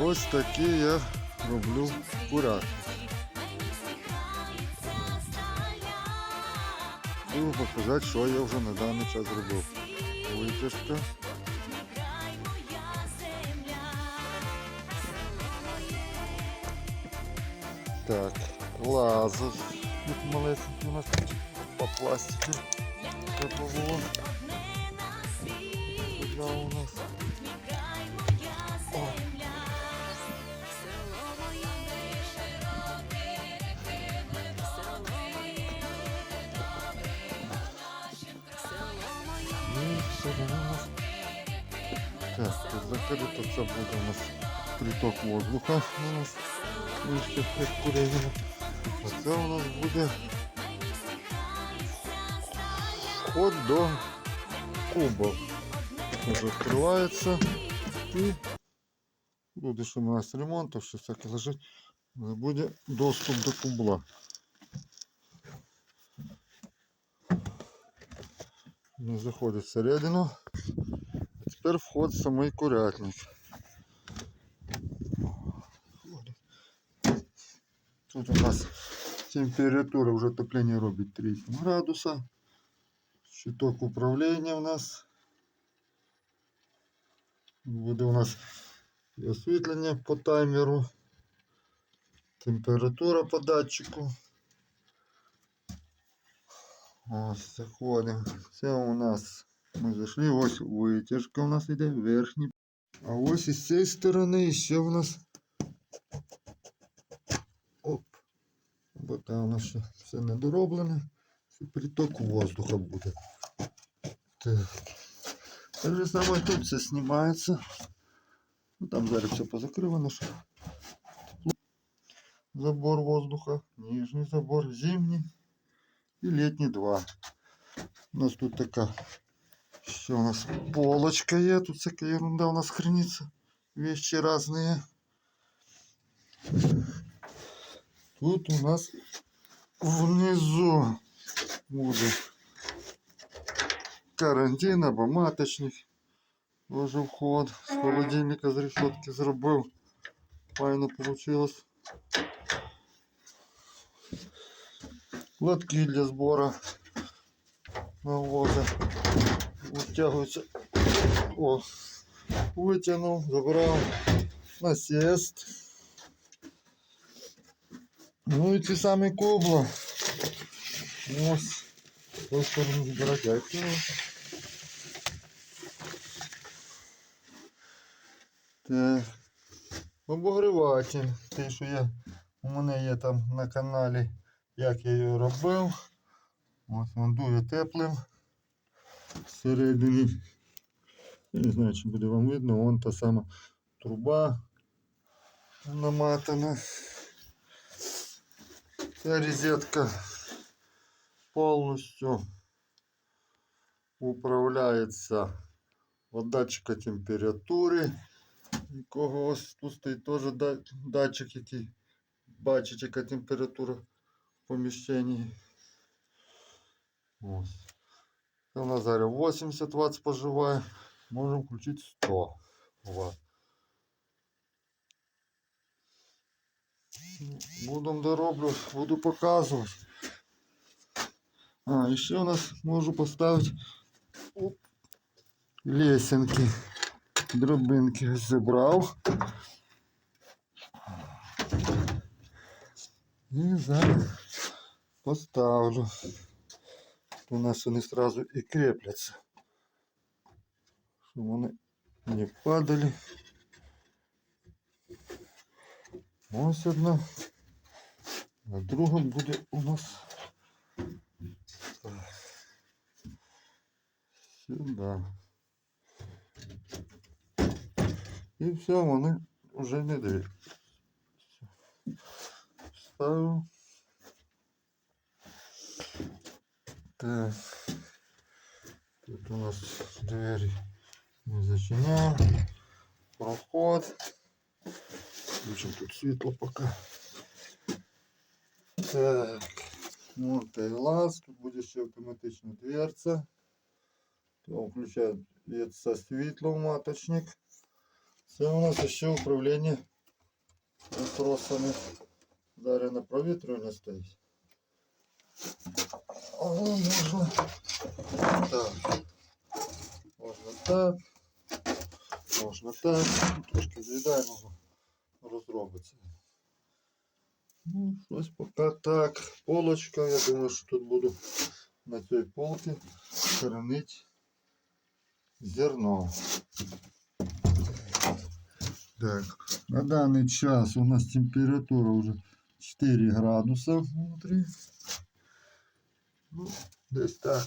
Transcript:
Ось такі я роблю курятник. Хочу показати, що я вже на даний час зробив. Витяжка. Так, лазер. Малесенький у нас по пластику. Це було. Куди у нас? О. Ну, що там у нас? Так, тут закрито це буде у нас приток воздуха у нас вище як курятина. А це у нас буде вход до куба. Уже відкривається і буде, що у нас ремонт, то що всяке лежить, але буде доступ до кубла. Не заходить всередину. А тепер вход в самий курятник. Тут у нас температура вже отоплення робить 38 градуса. Щиток управління у нас. Буде у нас і освітлення по таймеру. Температура по датчику. Ось заходимо. Це у нас ми зайшли. Ось витяжка у нас йде верхній. А ось із цієї сторони ще у нас. Оп. Бо там у нас ще все недороблене. Це приток воздуха буде. Так. Так же саме тут все знімається. Ну, там зараз все позакривано. Що... Забор воздуха, нижний забор, зимний и летний два. У нас тут така, що у нас полочка є, тут всяка ерунда у нас хранится. Вещи разные. Тут у нас внизу буде карантин або маточник. Тоже вход. З холодильника з решетки зробив. Файно получилось. Лотки для збору навоза. Витягуються. О, витягнув, забрав насест. Ну і ці самі кубла. Ось. З тої сторони збирати яйця. Так. Обогріватель. Те, що я, у мене є там на каналі, як я його робив. Ось він дує теплим. Всередині. Я не знаю, чи буде вам видно, вон та сама труба наматана. Ця розетка повністю управляється від датчика температури. Якого ось тут стоїть теж да- датчик, який бачить, яка температура в поміщенні. Ось. Це у нас зараз 80 Вт споживає. Можемо включити 100 Вт. Будемо дороблю, буду показувати. А, і ще у нас можу поставити оп, лесенки. Дробинки ось забрав. І зараз поставлю. У нас вони сразу і крепляться. Щоб вони не падали. Ось одна. А друга буде у нас так. сюди. І все, вони вже не дві. Ставлю. Так. Тут у нас двері не зачиняємо. Проход. Включимо тут світло поки. Так. Вот і лаз. Тут буде ще автоматична дверця. То включається світло в маточник. Це у нас ще управління настросами. Зараз на провітрювання стоїть. Але можна так. Можна так. Можна так. Трошки з'їдаємо, розробиться. Ну, щось поки так. Полочка, я думаю, що тут буду на цій полці хранити зерно. Так, на даний час у нас температура уже 4 градуса внутри. Ну, десь так.